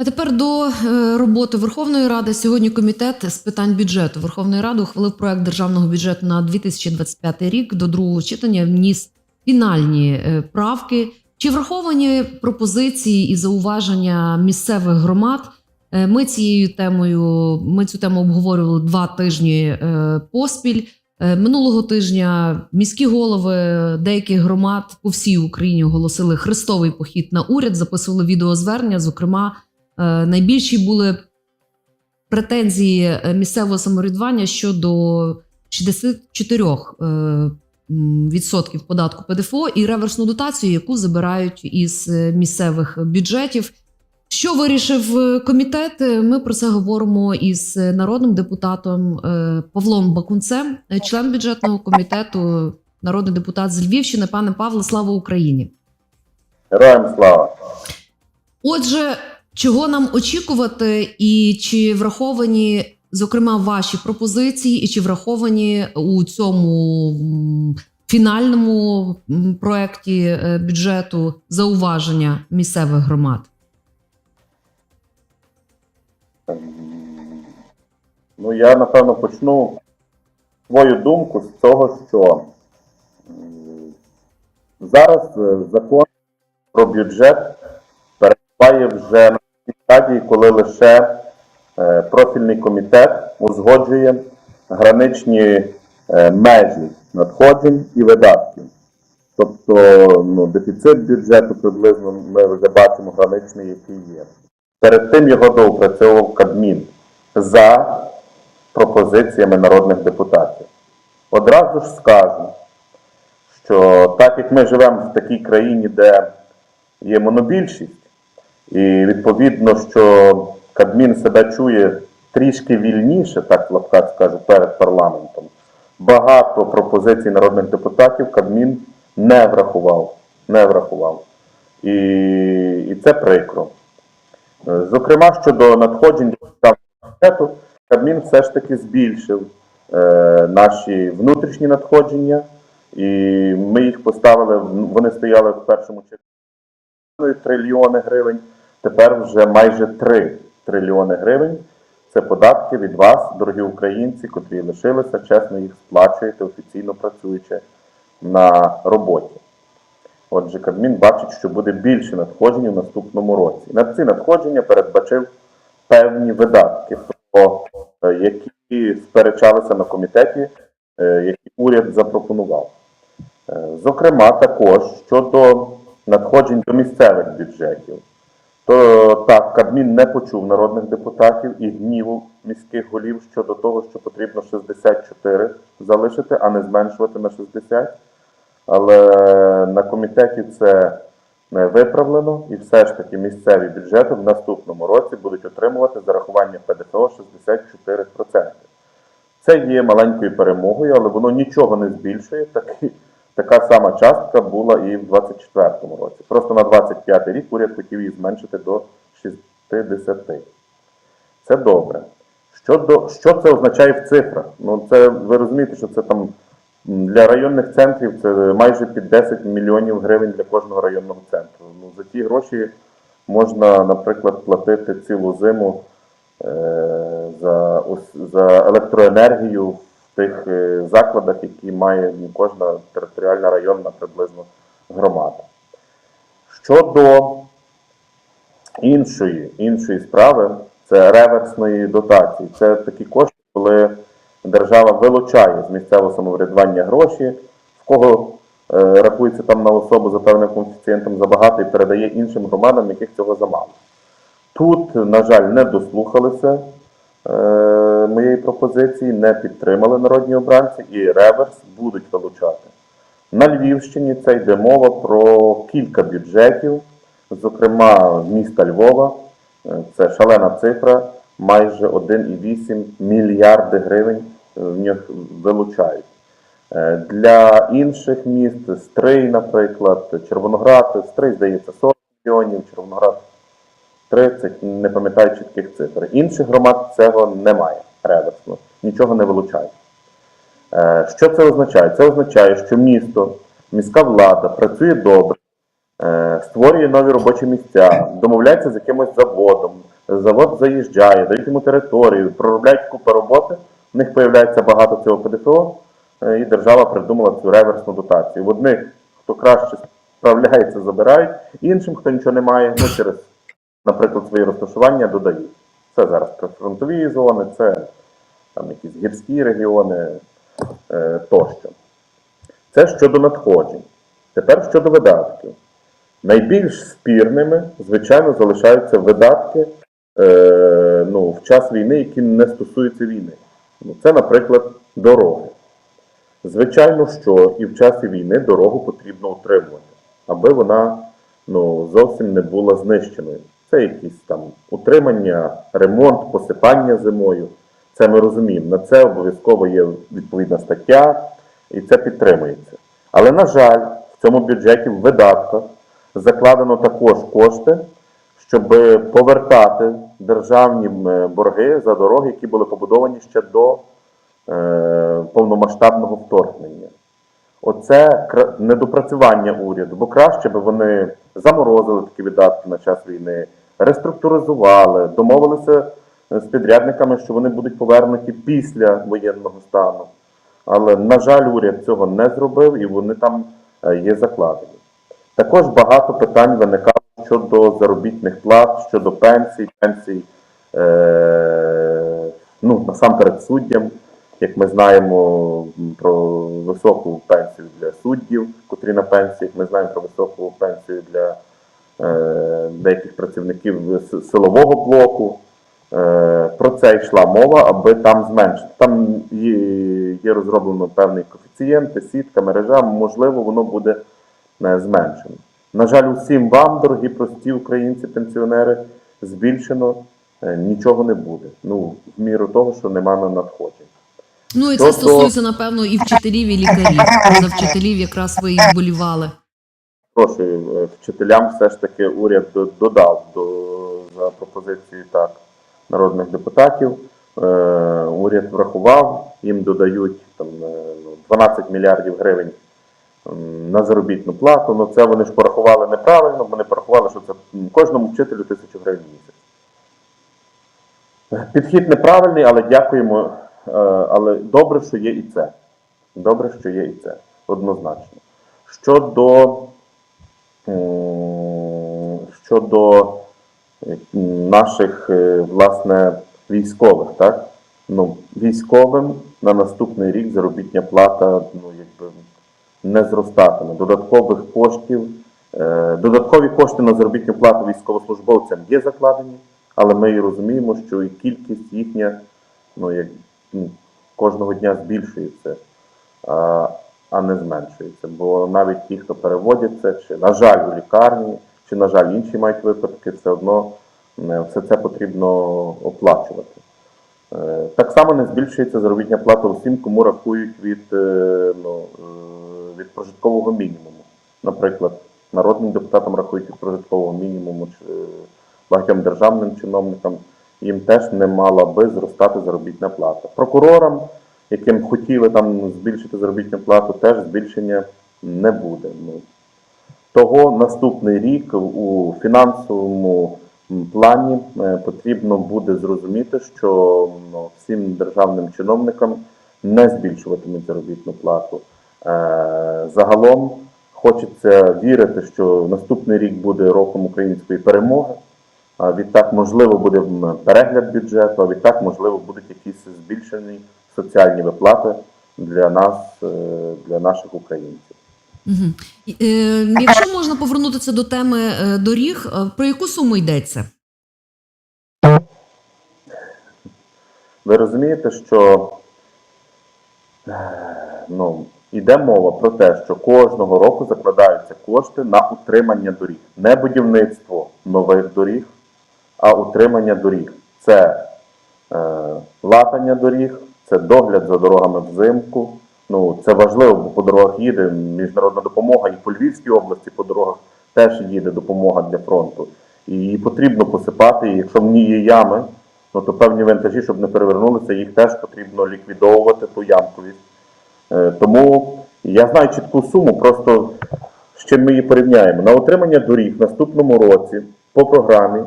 А тепер до е, роботи Верховної Ради. Сьогодні комітет з питань бюджету Верховної Ради ухвалив проект державного бюджету на 2025 рік. До другого читання вніс фінальні е, правки. Чи враховані пропозиції і зауваження місцевих громад? Е, Ми цією темою ми цю тему обговорювали два тижні поспіль. Минулого тижня міські голови деяких громад по всій Україні оголосили хрестовий похід на уряд, записували відеозвернення. Зокрема, найбільші були претензії е, місцевого самоврядування щодо 64 е, м, відсотків податку ПДФО і реверсну дотацію, яку забирають із е, місцевих бюджетів. Що вирішив е, комітет? Е, Ми про це говоримо із е, народним депутатом е, Павлом Бакунцем, е, член бюджетного комітету, народний депутат з Львівщини. Пане Павле, слава Україні! Героям слава! Отже, чого нам очікувати, і чи враховані, зокрема, ваші пропозиції, і чи враховані у цьому фінальному м, проекті е, бюджету зауваження місцевих громад? Ну, я напевно почну свою думку з того, що зараз е, закон про бюджет перебуває вже стадії, коли лише е, профільний комітет узгоджує граничні е, межі надходжень і видатків. Тобто ну, дефіцит бюджету приблизно ми вже бачимо граничний, який є. Перед тим його доопрацьовував Кабмін за пропозиціями народних депутатів. Одразу ж скажу, що так як ми живемо в такій країні, де є монобільшість, і відповідно, що Кабмін себе чує трішки вільніше, так в лапках скажу, перед парламентом, багато пропозицій народних депутатів Кабмін не врахував. Не врахував. І, і це прикро. Зокрема, щодо надходжень до бюджету, Кабмін все ж таки збільшив е, наші внутрішні надходження, і ми їх поставили, вони стояли в першому читанні трильйони гривень, тепер вже майже 3 трильйони гривень. Це податки від вас, дорогі українці, котрі лишилися, чесно їх сплачуєте, офіційно працюючи на роботі. Отже, Кабмін бачить, що буде більше надходжень у наступному році. На ці надходження передбачив певні видатки, про е, які сперечалися на комітеті, е, які уряд запропонував. Е, Зокрема, також щодо надходжень до місцевих бюджетів. То так, Кабмін не почув народних депутатів і гніву міських голів щодо того, що потрібно 64 залишити, а не зменшувати на 60. Але на комітеті це не виправлено, і все ж таки місцеві бюджети в наступному році будуть отримувати зарахування ПДФО 64%. Це є маленькою перемогою, але воно нічого не збільшує. Таки, така сама частка була і в 2024 році. Просто на 25 рік уряд хотів її зменшити до 60. Це добре. Що, до, що це означає в цифрах? Ну, це ви розумієте, що це там для районних центрів це майже під 10 мільйонів гривень для кожного районного центру. Ну, за ті гроші можна, наприклад, платити цілу зиму е, за, за електроенергію тих е, закладах, які має ну, кожна територіальна районна приблизно громада. Щодо іншої, іншої справи, це реверсної дотації. Це такі кошти, коли держава вилучає з місцевого самоврядування гроші, в кого е, рахується там на особу за певним коефіцієнтом забагато і передає іншим громадам, яких цього замало. Тут, на жаль, не дослухалися моєї пропозиції, не підтримали народні обранці і реверс будуть вилучати. На Львівщині це йде мова про кілька бюджетів, зокрема міста Львова. Е, Це шалена цифра, майже 1,8 мільярди гривень е, в них вилучають. Е, Для інших міст Стрий, наприклад, Червоноград, Стрий, здається, 40 мільйонів, Червоноград 30, не пам'ятаю чітких цифр. Інших громад цього немає реверсно, нічого не вилучають. Е, Що це означає? Це означає, що місто, міська влада працює добре, е, створює нові робочі місця, домовляється з якимось заводом, завод заїжджає, дають йому територію, проробляють купу роботи, в них з'являється багато цього ПДФО, е, і держава придумала цю реверсну дотацію. В одних, хто краще справляється, забирають, іншим, хто нічого не має, ну через, наприклад, свої розташування додають. Це зараз прифронтові зони, це там якісь гірські регіони е, тощо. Це щодо надходжень. Тепер щодо видатків. Найбільш спірними, звичайно, залишаються видатки е, ну, в час війни, які не стосуються війни. Ну, це, наприклад, дороги. Звичайно, що і в часі війни дорогу потрібно утримувати, аби вона ну, зовсім не була знищеною. Це якісь там утримання, ремонт, посипання зимою. Це ми розуміємо. На це обов'язково є відповідна стаття, і це підтримується. Але, на жаль, в цьому бюджеті в видатках закладено також кошти, щоб повертати державні борги за дороги, які були побудовані ще до е, повномасштабного вторгнення. Оце недопрацювання уряду, бо краще би вони заморозили такі видатки на час війни, реструктуризували, домовилися е, з підрядниками, що вони будуть повернуті після воєнного стану. Але, на жаль, уряд цього не зробив і вони там е, є закладені. Також багато питань виникало щодо заробітних плат, щодо пенсій, пенсій, е, ну, насамперед суддям. Як ми знаємо про високу пенсію для суддів, котрі на пенсіях, ми знаємо про високу пенсію для деяких працівників силового блоку. Е, про це йшла мова, аби там зменшити. Там є, розроблено певний коефіцієнт, сітка, мережа, можливо, воно буде е, зменшено. На жаль, усім вам, дорогі прості українці, пенсіонери, збільшено е, нічого не буде. Ну, в міру того, що нема на надходжень. Ну і це Тобто- стосується, напевно, і вчителів, і лікарів. За вчителів якраз ви і вболівали. Прошу, е, вчителям все ж таки уряд додав до, за пропозицією так, народних депутатів. Е, уряд врахував, їм додають там, е, ну, 12 мільярдів гривень на заробітну плату. Ну це вони ж порахували неправильно, вони порахували, що це кожному вчителю тисячу гривень місяць. Підхід неправильний, але дякуємо. Е, Але добре, що є і це. Добре, що є і це. Однозначно. Щодо щодо е, наших е, власне військових, так? Ну, військовим на наступний рік заробітня плата ну, якби не зростатиме. Додаткових коштів, е, додаткові кошти на заробітну плату військовослужбовцям є закладені, але ми і розуміємо, що і кількість їхня ну, як, ну, кожного дня збільшується, а, не зменшується. Бо навіть ті, хто переводяться, чи, на жаль, у лікарні, чи, на жаль, інші мають випадки, все одно все це потрібно оплачувати. Е, Так само не збільшується заробітня плата усім, кому рахують від, е, ну, е, від прожиткового мінімуму. Наприклад, народним депутатам рахують від прожиткового мінімуму, чи багатьом державним чиновникам їм теж не мала би зростати заробітна плата. Прокурорам, яким хотіли там збільшити заробітну плату, теж збільшення не буде. Ну, того наступний рік у фінансовому плані е, потрібно буде зрозуміти, що ну, всім державним чиновникам не збільшуватимуть заробітну плату. Е, Загалом хочеться вірити, що наступний рік буде роком української перемоги. А відтак, можливо, буде перегляд бюджету, а відтак, можливо, будуть якісь збільшені соціальні виплати для нас, е, для наших українців. Угу. Якщо можна повернутися до теми е, доріг, про яку суму йдеться? Ви розумієте, що ну, йде мова про те, що кожного року закладаються кошти на утримання доріг. Не будівництво нових доріг, а утримання доріг. Це е, латання доріг, це догляд за дорогами взимку. Ну, це важливо, бо по дорогах їде міжнародна допомога, і по Львівській області по дорогах теж їде допомога для фронту. І її потрібно посипати, і якщо в ній є ями, ну то певні вантажі, щоб не перевернулися, їх теж потрібно ліквідовувати ту ямковість. Е, тому я знаю чітку суму, просто з чим ми її порівняємо? На утримання доріг в наступному році по програмі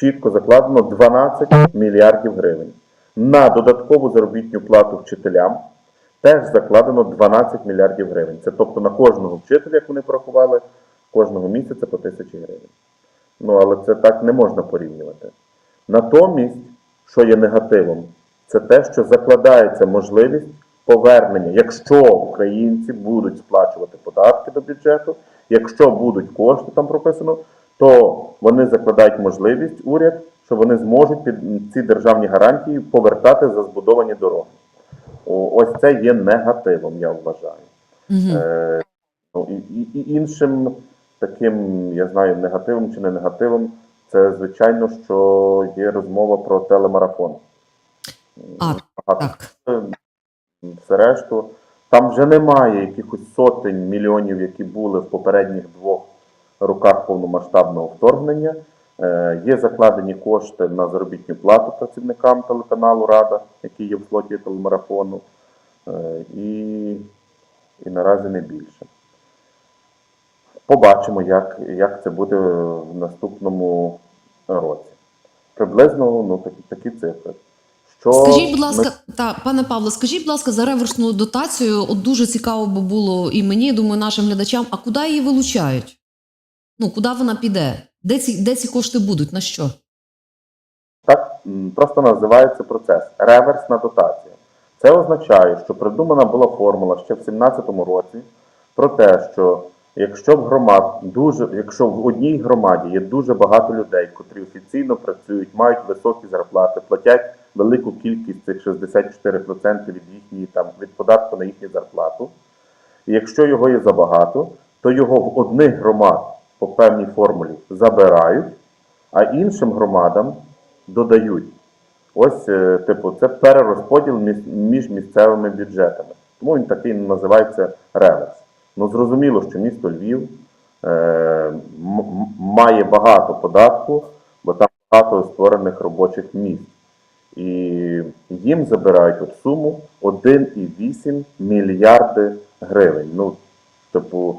чітко закладено 12 мільярдів гривень. На додаткову заробітну плату вчителям теж закладено 12 мільярдів гривень. Це тобто на кожного вчителя, як вони порахували, кожного місяця по тисячі гривень. Ну, але це так не можна порівнювати. Натомість, що є негативом, це те, що закладається можливість повернення, якщо українці будуть сплачувати податки до бюджету, якщо будуть кошти, там прописано, то вони закладають можливість уряд, що вони зможуть під ці державні гарантії повертати за збудовані дороги. Ось це є негативом, я вважаю. Угу. Е, ну, і, і, іншим таким, я знаю, негативом чи не негативом, це звичайно, що є розмова про телемарафон. А, Багато Так. все решту. Там вже немає якихось сотень мільйонів, які були в попередніх двох роках повномасштабного вторгнення. Е, є закладені кошти на заробітну плату працівникам телеканалу Рада, які є в слоті телемарафону. Е, і, і наразі не більше. Побачимо, як, як це буде в наступному році. Приблизно ну, такі, такі цифри. Що Скажіть, будь ми- ласка, та пане Павло, скажіть, будь ласка, за реверсну дотацію. От дуже цікаво би було і мені, і, думаю, нашим глядачам. А куди її вилучають? Ну куди вона піде? Де ці де ці кошти будуть? На що? Так просто називається процес реверсна дотація. Це означає, що придумана була формула ще в 2017 році про те, що якщо в громад дуже, якщо в одній громаді є дуже багато людей, котрі офіційно працюють, мають високі зарплати, платять велику кількість цих 64% від їхньої там від податку на їхню зарплату. І якщо його є забагато, то його в одних громад по певній формулі забирають, а іншим громадам додають. Ось, е, типу, це перерозподіл між, місцевими бюджетами. Тому він такий називається реверс. Ну, зрозуміло, що місто Львів е, має багато податку, бо там багато створених робочих місць. І їм забирають от суму 1,8 мільярди гривень. Ну, типу,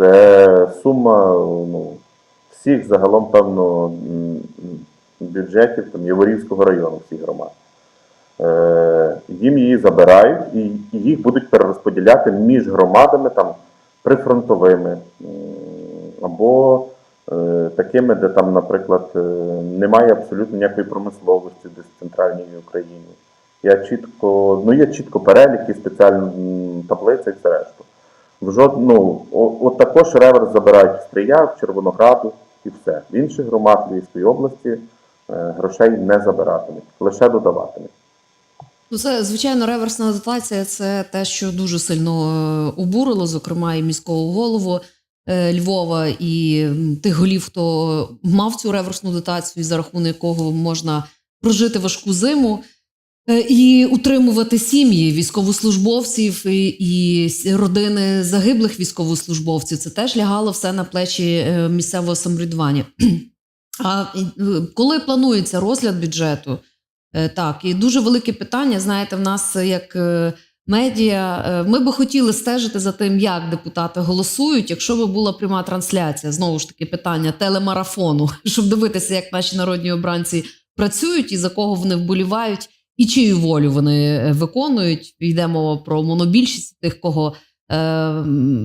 це сума ну, всіх загалом, певно, бюджетів там, Яворівського району, всіх громад. Е, їм її забирають і їх будуть перерозподіляти між громадами там, прифронтовими або е, такими, де там, наприклад, е, немає абсолютно ніякої промисловості десь в центральній Україні. Я чітко, ну є чітко переліки, спеціальна таблиця і все решту. В жод, ну, от також реверс забирають в Стрия, в Червонограду і все. В інших громад Львівської області е, грошей не забиратимуть, лише додаватимуть. Ну, це звичайно реверсна дотація. Це те, що дуже сильно е, обурило, зокрема, і міського голову е, Львова, і тих голів, хто мав цю реверсну дотацію, за рахунок якого можна прожити важку зиму. Е, І утримувати сім'ї військовослужбовців і, родини загиблих військовослужбовців. Це теж лягало все на плечі е, місцевого самоврядування. А е, коли планується розгляд бюджету, Так, і дуже велике питання. Знаєте, в нас як медіа, ми би хотіли стежити за тим, як депутати голосують, якщо би була пряма трансляція, знову ж таки, питання телемарафону, щоб дивитися, як наші народні обранці працюють і за кого вони вболівають, і чию волю вони е, виконують. Йде мова про монобільшість тих, кого е,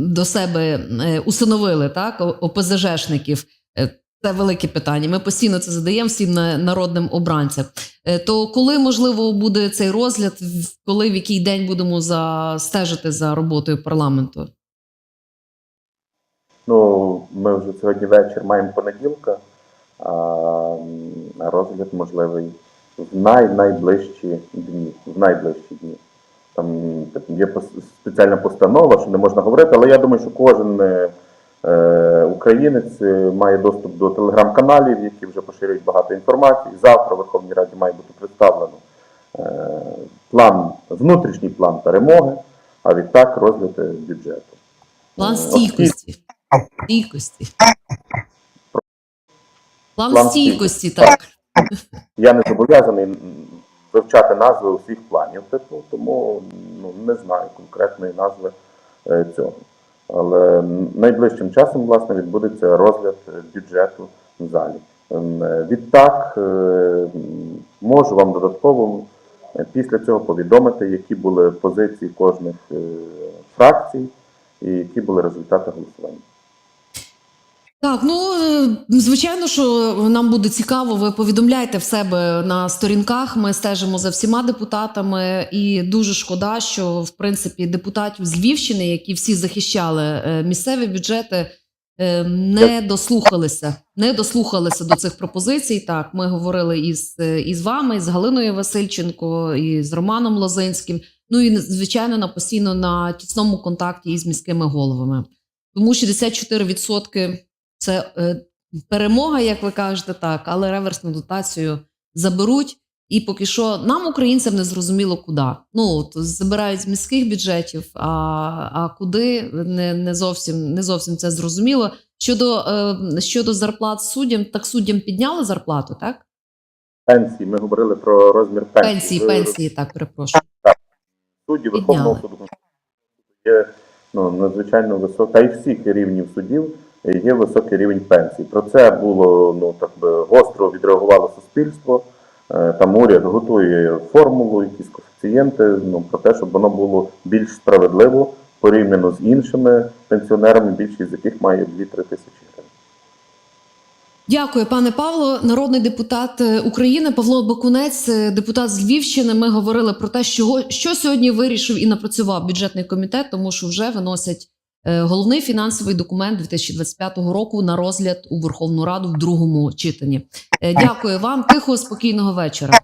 до себе е, усиновили, так, ОПЗЖшників. Е, Це велике питання. Ми постійно це задаємо всім народним обранцям. То коли можливо буде цей розгляд, коли в який день будемо за стежити за роботою парламенту? Ну, ми вже сьогодні вечір маємо понеділка, а розгляд можливий в най найближчі дні. В найближчі дні. Там є спеціальна постанова, що не можна говорити, але я думаю, що кожен е, українець е, має доступ до телеграм-каналів, які вже поширюють багато інформації. Завтра в Верховній Раді має бути представлено е, план, внутрішній план перемоги, а відтак розгляд е, бюджету. План Е, стійкості. Стійкості. План План стійкості, так. Я не зобов'язаний вивчати назви усіх планів, типу, тому ну, не знаю конкретної назви е, цього. Але найближчим часом власне відбудеться розгляд е, бюджету в залі. Ем, е, Відтак можу вам додатково після цього повідомити, які були позиції кожних фракцій і які були результати голосування. Так, ну е, звичайно, що нам буде цікаво. Ви повідомляйте в себе на сторінках. Ми стежимо за всіма депутатами, і дуже шкода, що в принципі депутатів з Львівщини, які всі захищали е, місцеві бюджети, е, не дослухалися, не дослухалися до цих пропозицій. Так, ми говорили із, із вами, і з Галиною Васильченко, і з Романом Лозинським. Ну і звичайно, на постійно на тісному контакті із міськими головами. Тому 64% це е, перемога, як ви кажете, так, але реверсну дотацію заберуть. І поки що нам, українцям, не зрозуміло куди. Ну от забирають з міських бюджетів, а, а куди не, не зовсім не зовсім це зрозуміло. Щодо, е, щодо зарплат суддям, так суддям підняли зарплату, так? Пенсії, ми говорили про розмір пенсії. Пенсії, Ви- пенсії, так, перепрошую. судді Підняли. Верховного суду є ну, надзвичайно висока, і всіх рівнів суддів є високий рівень пенсій. Про це було ну так би гостро відреагувало суспільство. Е, Там уряд готує формулу, якісь коефіцієнти, ну про те, щоб воно було більш справедливо порівняно з іншими пенсіонерами, більшість з яких має 2-3 тисячі гривень. Дякую, пане Павло. Народний депутат е, України Павло Бакунець, е, депутат з Львівщини. Ми говорили про те, що, що сьогодні вирішив і напрацював бюджетний комітет, тому що вже виносять головний фінансовий документ 2025 року на розгляд у Верховну Раду в другому читанні. Е, Дякую вам, тихого, спокійного вечора.